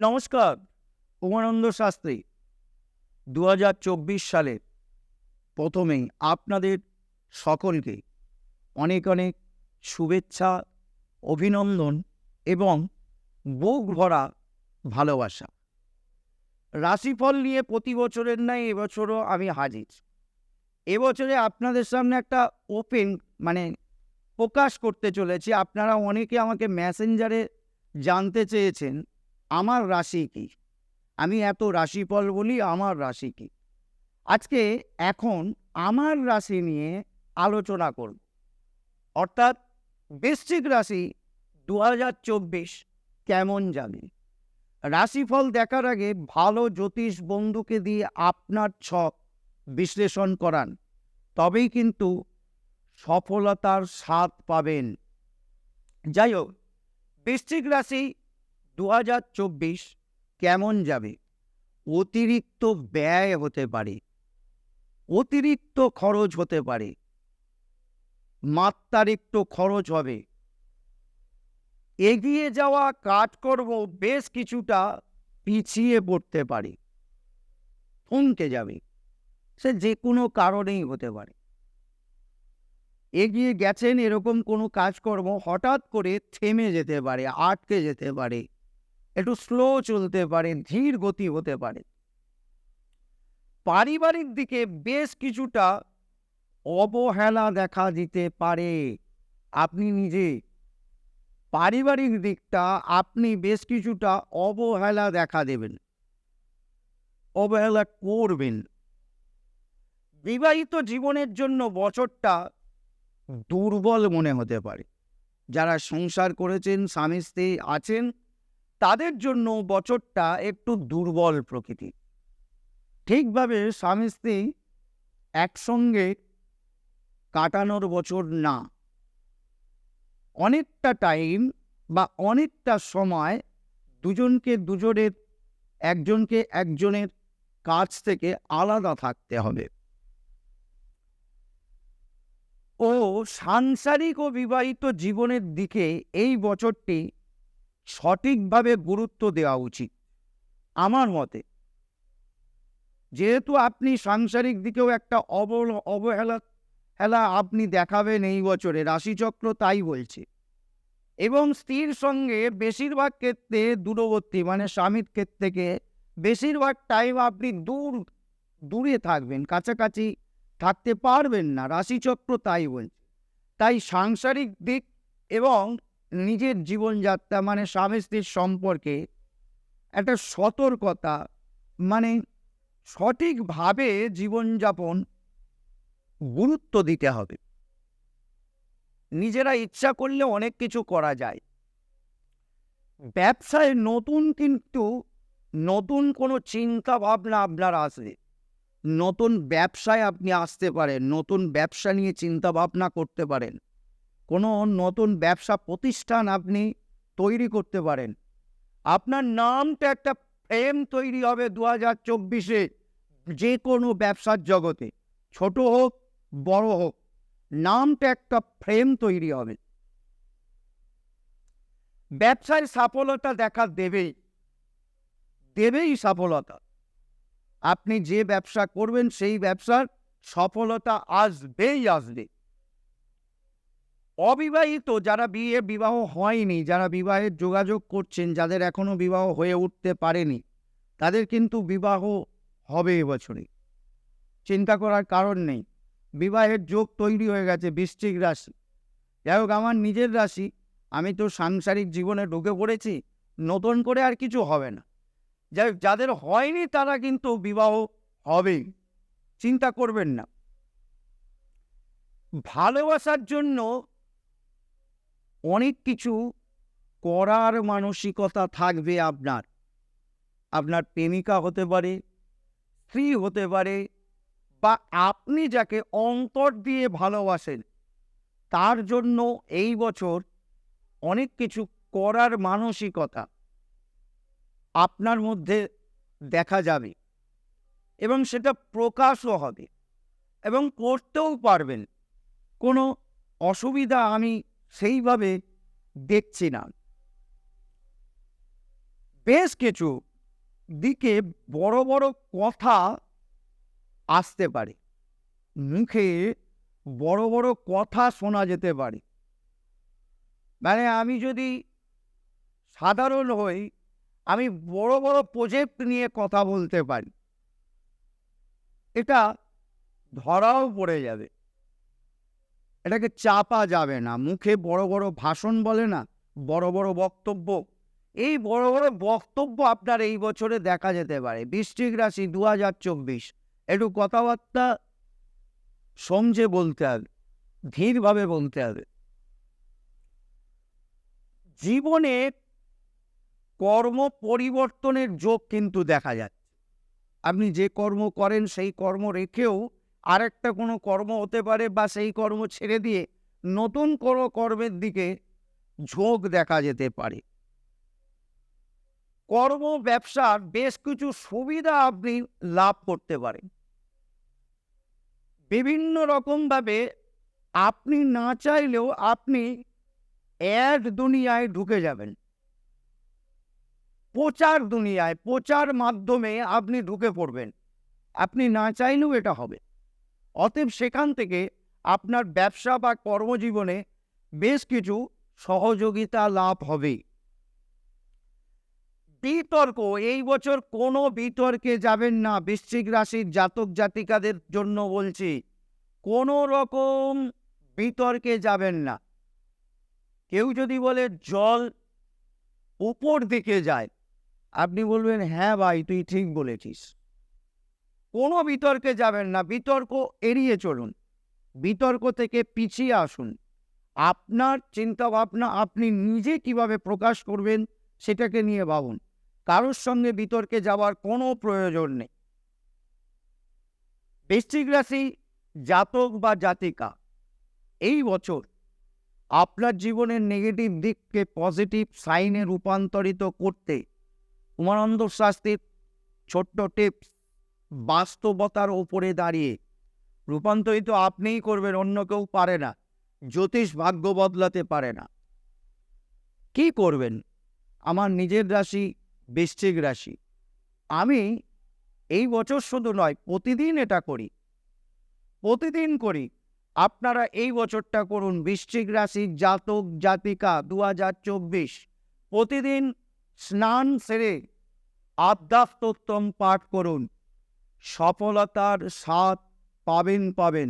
নমস্কার, উমানন্দ শাস্ত্রী। দু হাজার চব্বিশ সালে প্রথমেই আপনাদের সকলকে অনেক অনেক শুভেচ্ছা, অভিনন্দন এবং বুক ভরা ভালোবাসা। রাশিফল নিয়ে প্রতি বছরের ন্যায় এবছরও আমি হাজির। এবছরে আপনাদের সামনে একটা ওপেন মানে প্রকাশ করতে চলেছি। আপনারা অনেকে আমাকে মেসেঞ্জারে জানতে চেয়েছেন। আমার রাশি কি? আমি এত রাশিফল বলি, আমার রাশি কি? আজকে এখন আমার রাশি নিয়ে আলোচনা করব। অর্থাৎ বৃশ্চিক রাশি দু হাজার চব্বিশ কেমন যাবে রাশিফল দেখার আগে ভালো জ্যোতিষ বন্ধুকে দিয়ে আপনার ছক বিশ্লেষণ করান। তবেই কিন্তু সফলতার স্বাদ পাবেন। যাই হোক, বৃশ্চিক রাশি দু হাজার চব্বিশ কেমন যাবে? অতিরিক্ত ব্যয় হতে পারে। অতিরিক্ত খরচ হতে পারে। মাত্রারিক্ত খরচ হবে। এগিয়ে যাওয়া কাজকর্ম বেশ কিছুটা পিছিয়ে পড়তে পারে। থমকে যাবে। সে যে কোনো কারণেই হতে পারে। এগিয়ে গেছেন এরকম কোনো কাজকর্ম হঠাৎ করে থেমে যেতে পারে, আটকে যেতে পারে। একটু স্লো চলতে পারে ধীর গতি হতে পারে। পারিবারিক দিকে বেশ কিছুটা অবহেলা দেখা দিতে পারে। আপনি নিজে পারিবারিক দিকটা, আপনি বেশ কিছুটা অবহেলা দেখা দেবেন। অবহেলা করবেন। বিবাহিত জীবনের জন্য বছরটা দুর্বল মনে হতে পারে। যারা সংসার করেছেন স্বামী স্ত্রী আছেন তাদের জন্য বছরটা একটু দুর্বল প্রকৃতি। ঠিকভাবে স্বামী স্ত্রী একসঙ্গে কাটানোর বছর না। অনেকটা টাইম বা অনেকটা সময় দুজনকে দুজনের, একজনকে একজনের কাছ থেকে আলাদা থাকতে হবে। ও সাংসারিক ও বিবাহিত জীবনের দিকে এই বছরটি সঠিকভাবে গুরুত্ব দেওয়া উচিত। আমার মতে, যেহেতু আপনি সাংসারিক দিকেও একটা অবল, অবহেলা, হেলা আপনি দেখাবেন এই বছরে, রাশিচক্র তাই বলছে। এবং স্ত্রীর সঙ্গে বেশিরভাগ ক্ষেত্রে দূরবর্তী মানে স্বামীর ক্ষেত্র থেকে বেশিরভাগ টাইম আপনি দূর, দূরে থাকবেন, কাছাকাছি থাকতে পারবেন না, রাশিচক্র তাই বলছে। তাই সাংসারিক দিক এবং নিজের জীবনযাত্রা মানে স্বামী স্ত্রীর সম্পর্কে একটা সতর্কতা মানে সঠিকভাবে জীবনযাপন গুরুত্ব দিতে হবে। নিজেরা ইচ্ছা করলে অনেক কিছু করা যায়। ব্যবসায় নতুন কিন্তু নতুন কোনো চিন্তা ভাবনা আপনার আসবে নতুন ব্যবসায় আপনি আসতে পারেন, নতুন ব্যবসা নিয়ে চিন্তা ভাবনা করতে পারেন। কোনো নতুন ব্যবসা প্রতিষ্ঠান আপনি তৈরি করতে পারেন। আপনার নামটা একটা ফ্রেম তৈরি হবে দু হাজার চব্বিশে যে কোনো ব্যবসার জগতে। ছোট হোক, বড় হোক, নামটা একটা ফ্রেম তৈরি হবে। ব্যবসায় সফলতা দেখা দেবেই। দেবেই সফলতা। আপনি যে ব্যবসা করবেন, সেই ব্যবসার সফলতা আসবেই আসবে। অবিবাহিত যারা বিয়ে বিবাহ হয়নি, যারা বিবাহের যোগাযোগ করছেন, যাদের এখনও বিবাহ হয়ে উঠতে পারেনি, তাদের কিন্তু বিবাহ হবে এবছরে চিন্তা করার কারণ নেই। বিবাহের যোগ তৈরি হয়ে গেছে বৃশ্চিক রাশি। যাই হোক, আমার নিজের রাশি, আমি তো সাংসারিক জীবনে ঢুকে পড়েছি, নতুন করে আর কিছু হবে না। যাই যাদের হয়নি তারা কিন্তু বিবাহ হবেই। চিন্তা করবেন না। ভালোবাসার জন্য অনেক কিছু করার মানসিকতা থাকবে আপনার। আপনার প্রেমিকা হতে পারে, স্ত্রী হতে পারে, বা আপনি যাকে অন্তর দিয়ে ভালোবাসেন, তার জন্য এই বছর অনেক কিছু করার মানসিকতা আপনার মধ্যে দেখা যাবে এবং সেটা প্রকাশও হবে এবং করতেও পারবেন। কোনো অসুবিধা আমি সেইভাবে দেখছি না। বেশ কিছু দিকে বড় বড় কথা আসতে পারে। মুখে বড় বড় কথা শোনা যেতে পারে। মানে আমি যদি সাধারণ হই, আমি বড় বড় প্রজেক্ট নিয়ে কথা বলতে পারি, এটা ধরাও পড়ে যাবে। এটাকে চাপা যাবে না। মুখে বড় বড় ভাষণ বলে না, বড় বড় বক্তব্য। এই বড় বড় বক্তব্য আপনার এই বছরে দেখা যেতে পারে। বৃষ্টিক রাশি দু হাজার চব্বিশ। একটু কথাবার্তা সমঝে বলতে হবে, ধীরভাবে বলতে হবে। জীবনে কর্ম পরিবর্তনের যোগ কিন্তু দেখা যাচ্ছে। আপনি যে কর্ম করেন, সেই কর্ম রেখেও আরেকটা কোনো কর্ম হতে পারে বা সেই কর্ম ছেড়ে দিয়ে নতুন কোনো কর্মের দিকে ঝোঁক দেখা যেতে পারে। কর্ম ব্যবসার বেশ কিছু সুবিধা আপনি লাভ করতে পারেন। বিভিন্ন রকমভাবে আপনি না চাইলেও আপনি অ্যাড দুনিয়ায় ঢুকে যাবেন। প্রচার দুনিয়ায়, প্রচার মাধ্যমে আপনি ঢুকে পড়বেন। আপনি না চাইলেও এটা হবে। অতএব সেখান থেকে আপনার ব্যবসা বা কর্মজীবনে বেশ কিছু সহযোগিতা লাভ হবে। বিতর্ক, এই বছর কোনো বিতর্কে যাবেন না, বৃশ্চিক রাশির জাতক জাতিকাদের জন্য বলছি, কোনো রকম বিতর্কে যাবেন না। কেউ যদি বলে জল উপর দিকে যায়, আপনি বলবেন হ্যাঁ ভাই, তুই ঠিক বলেছিস। কোনো বিতর্কে যাবেন না, বিতর্ক এড়িয়ে চলুন। বিতর্ক থেকে পিছিয়ে আসুন। আপনার চিন্তা ভাবনা আপনি নিজে কীভাবে প্রকাশ করবেন সেটাকে নিয়ে ভাবুন। কারোর সঙ্গে বিতর্কে যাওয়ার কোনো প্রয়োজন নেই। বৃশ্চিক রাশি জাতক বা জাতিকা, এই বছর আপনার জীবনের নেগেটিভ দিককে পজিটিভ সাইনে রূপান্তরিত করতে, উমানন্দ শাস্তির ছোট্ট টিপস বাস্তবতার ওপরে দাঁড়িয়ে। রূপান্তরিত আপনিই করবেন, অন্য কেউ পারে না। জ্যোতিষ ভাগ্য বদলাতে পারে না। কি করবেন? আমার নিজের রাশি, বৃশ্চিক রাশি। আমি এই বছর শুধু নয়, প্রতিদিন এটা করি। প্রতিদিন করি। আপনারা এই বছরটা করুন, বৃশ্চিক রাশি, জাতক, জাতিকা দু হাজার চব্বিশ। প্রতিদিন স্নান সেরে আধ্যাত্মোত্তম পাঠ করুন। সফলতার স্বাদ পাবেন পাবেন।